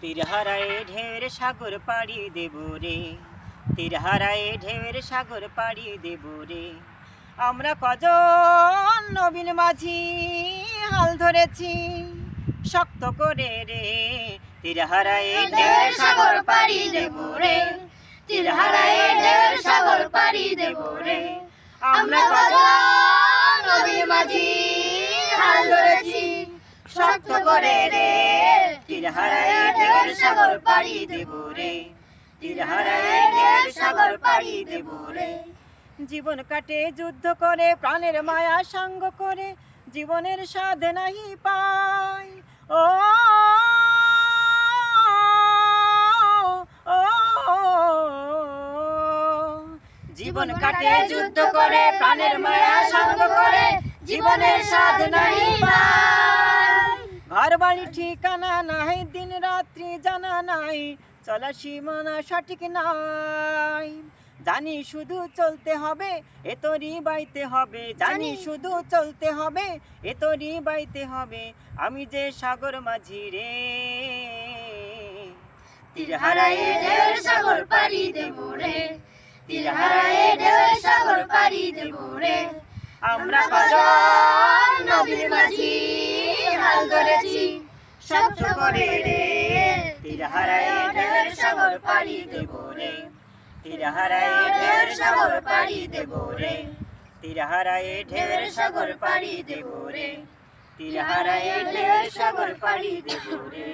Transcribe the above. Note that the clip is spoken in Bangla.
তীর হারায় ঢের সাগর পাড়ি দেব রে। তীর হারায় ঢের সাগর পাড়ি দেব রে। আমরা কজন নবীন মাঝি হাল ধরেছি শক্ত করে রে। তীর হারায় ঢের সাগর পাড়ি দেব রে। তীর হারায় ঢের সাগর পাড়ি দেব রে। আমরা কজন নবীন মাঝি হাল ধরেছি শক্ত করে রে। তীর সাগর পাড়ি রে। সাগর পাড়ি রে। জীবন কাটে, যুদ্ধ করে, প্রাণের মায়া সঙ্গ করে, জীবনের নাহি পাই ও জীবন কাটে, যুদ্ধ করে, প্রাণের মায়া সঙ্গ করে, জীবনের স্বাদ নাই পাই বাড়ি ঠিকানা নাই দিন রাত্রি জানা নাই চলা সীমানা সঠিক নাই। জানি শুধু চলতে হবে এ তোরই বাইতে হবে। জানি শুধু চলতে হবে এ তোরই বাইতে হবে আমি যে সাগর মাঝি রে। তীর হারায়ে ঢের সাগর দেব রে তীর হারায়ে সাগর দেব রে। আমরা কজন নবীর মাঝি। হাল ধরেছি শব্দ করে রে তীর হারায়ে ঢের সাগর পাড়ি দেব রে। তীর হারায়ে ঢের সাগর পাড়ি দেব রে। তীর হারায়ে ঢের সাগর পাড়ি দেব রে। তীর হারায়ে ঢের সাগর পাড়ি দেব রে।